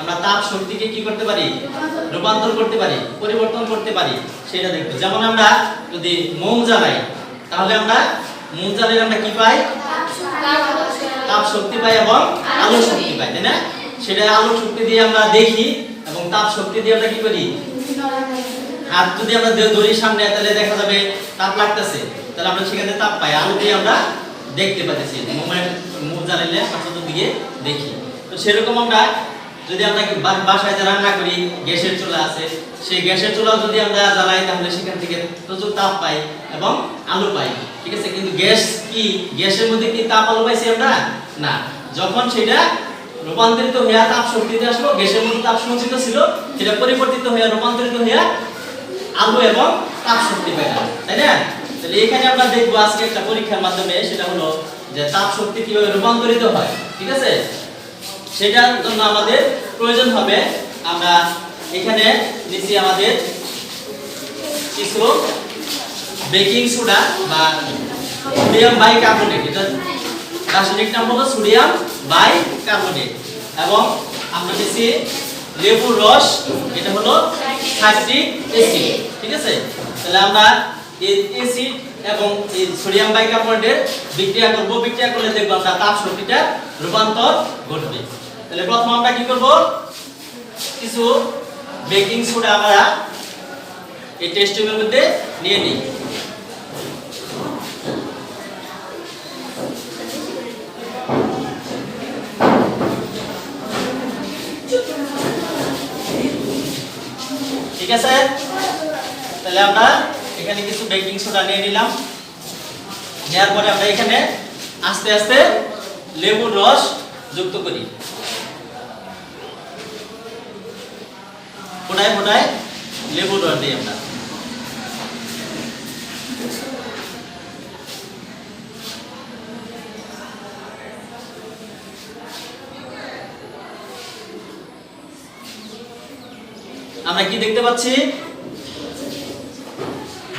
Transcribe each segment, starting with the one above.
আমরা তাপ শক্তিকে কি করতে পারি? রূপান্তর করতে পারি, পরিবর্তন করতে পারি, সেটা দেখব। যেমন আমরা যদি মোম জ্বালাই, তাহলে আমরা মোম জ্বালালে আমরা কি পাই? তাপ শক্তি পাই এবং আলো শক্তি পাই, তাই না? সেটা আলো শক্তি দিয়ে আমরা দেখি এবং তাপ শক্তি দিয়ে আমরা কি করি? হাত যদি আমরা দড়ির সামনে, তাহলে দেখা যাবে তাপ লাগতেছে। তাহলে আমরা সেখানে তাপ পাই, আলো দিয়ে আমরা দেখতে পাচ্ছি মোমের মুখ জ্বালাইলে আমরা চতুর্দিকে দেখি। তো সেরকম আমরা যদি আমরা বাসায় যে রান্না করি, গ্যাসের চুলা আছে, সেই গ্যাসের চুলা যদি আমরা জ্বালাই, তাহলে সেখান থেকে প্রচুর তাপ পাই এবং আলো পাই। ঠিক আছে? কিন্তু গ্যাস কি? গ্যাসের মধ্যে কি তাপ আলো পাইছি আমরা? না। যখন সেটা রূপান্তরিত হইয়া তাপ শক্তিতে আসলো, গ্যাসের মধ্যে তাপ সঞ্চিত ছিল, সেটা পরিবর্তিত হইয়া রূপান্তরিত হইয়া আলো এবং তাপ শক্তি পেলাম তাই না? তাহলে এখানে আমরা দেখব আজকে একটা পরীক্ষার মাধ্যমে, সেটা হলো যে তাপ শক্তি কীভাবে রূপান্তরিত হয়। ঠিক আছে? সেটার জন্য আমাদের প্রয়োজন হবে। আমরা এখানে নিচে আমাদের কিছু বেকিং সোডা বা সোডিয়াম বাইকার্বনেট। এটা রাসায়নিক নাম হলো সোডিয়াম বাইকার্বনেট। এবং আমরা নিচে লেবুর রস, এটা হলো সাইট্রিক অ্যাসিড। ঠিক আছে? তাহলে আমরা অ্যাসিড এবং এই সোডিয়াম বাইকার্বনেটের বিক্রিয়া করব, বিক্রিয়া করলে দেখব আমরা তাপ শক্তিটা রূপান্তর ঘটবে। তাহলে প্রথম আমরা কি করব? কিছু বেকিং সোডা আমরা এই টেস্ট মধ্যে নিয়ে নিই। ঠিক আছে? তাহলে আমরা এখানে কিছু বেকিং সোডা নিয়ে নিলাম। নেওয়ার পরে আমরা এখানে আস্তে আস্তে লেবুর রস যুক্ত করি। ফোটায় ফোটায় লেবুর রস দিই আমরা। আমরা কি দেখতে পাচ্ছি?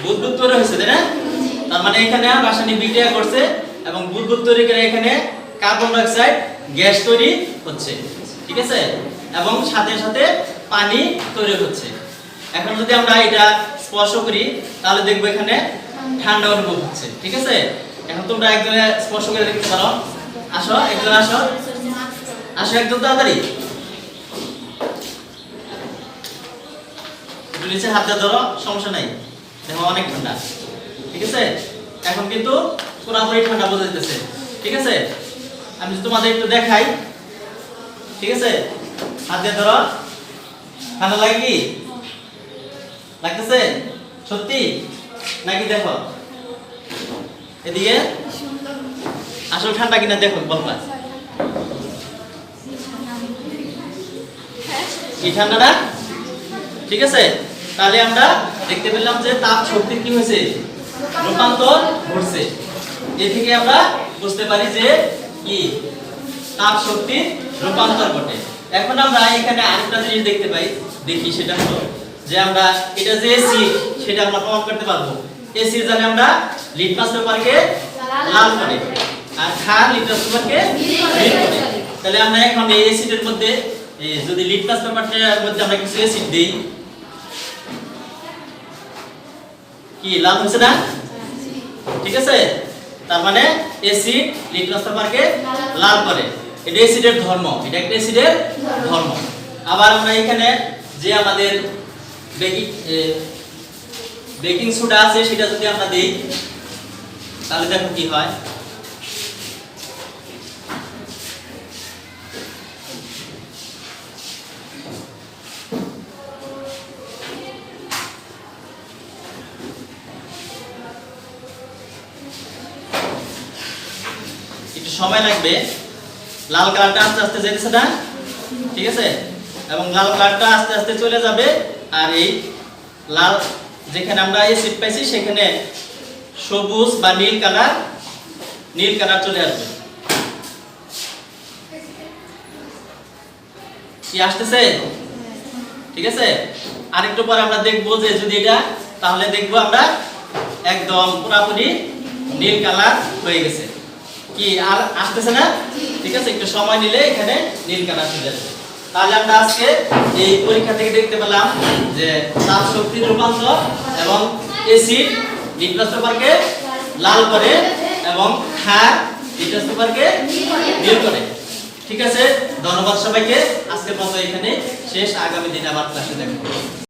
বুদবুদ তৈরি তাই না? তার মানে এখানে রাসায়নিক বিক্রিয়া করছে এবং বুদবুদ তৈরি এখানে কার্বন ডাই অক্সাইড গ্যাস তৈরি হচ্ছে, ঠিক আছে? এবং সাথে সাথে পানি তৈরি হচ্ছে। এখন যদি আমরা এটা স্পর্শ করি, তাহলে দেখব এখানে ঠান্ডা অনুভব হচ্ছে, ঠিক আছে? এখন তোমরা একজনে স্পর্শ করে দেখতে পারো। আসো, একজন আসো। আসো একদম তাড়াতাড়ি। নিচে হাত দিয়ে ধরো, সমস্যা নাই। অনেক ঠান্ডা। ঠিক আছে? এখন কিন্তু পুরোপুরি ঠান্ডা বোঝা যেতেছে ঠিক আছে? আমি তোমাদের একটু দেখাই। ঠিক আছে? হাত দিয়ে ধরো। ঠান্ডা লাগে কি? লাগতেছে? সত্যি? নাকি দেখো? এদিকে? আসলে ঠান্ডা কিনা দেখো, বলবা। কি ঠান্ডা না ঠিক আছে? তাহলে আমরা দেখতে পেলাম যে তাপ শক্তি কি হয়েছে? রূপান্তর ঘটছে। এ থেকে আমরা বুঝতে পারি যে কি? তাপ শক্তি রূপান্তর ঘটে। এখন আমরা এখানে আরেকটা জিনিস দেখতে পাই। দেখি, সেটা হলো যে আমরা এটা যে এসিড সেটা আমরা প্রমাণ করতে পারব। এসিড জানে আমরা লিটমাস পেপারকে লাল করে আর খার লিটমাস পেপারকে তাহলে আমরা এখন এই অ্যাসিডের মধ্যে যদি লিটমাস পেপারটার মধ্যে আমরা কিছু অ্যাসিড দেই কি, লাভ হয়েছে না? ঠিক আছে? তার মানে অ্যাসিড লাভ লাল করে। এটা অ্যাসিডের ধর্ম, এটা একটা অ্যাসিডের ধর্ম। আবার আমরা এখানে যে আমাদের বেকিং বেকিং সোডা আছে, সেটা যদি আমরা দেই, তাহলে দেখো কি হয়? সময় লাগবে। লাল কালারটা আস্তে আস্তে যেতেছে না? ঠিক আছে? এবং লাল কালারটা আস্তে আস্তে চলে যাবে। আর এই লাল যেখানে আমরা অ্যাসিড পাইছি, সেখানে সবুজ বা নীল কালার নীল কালার চলে আসবে। কি আসতেছে? ঠিক আছে? আরেকটু পরে আমরা দেখব যে যদি এটা, তাহলে দেখব আমরা একদম পুরাপুরি নীল কালার হয়ে গেছে। কি, আর আসতেছে না? ঠিক আছে, একটু সময় নিলে এখানে নীল কালার চলে আসবে। তাহলে আমরা আজকে এই পরীক্ষা থেকে দেখতে পেলাম যে তাপ শক্তির রূপান্তর এবং এসিড লিটমাস পেপারকে লাল করে এবং ক্ষার লিটমাস পেপারকে নীল করে। ঠিক আছে, ধন্যবাদ সবাইকে। আজকের মতো এখানে শেষ। আগামী দিনে আবার ক্লাসে দেখব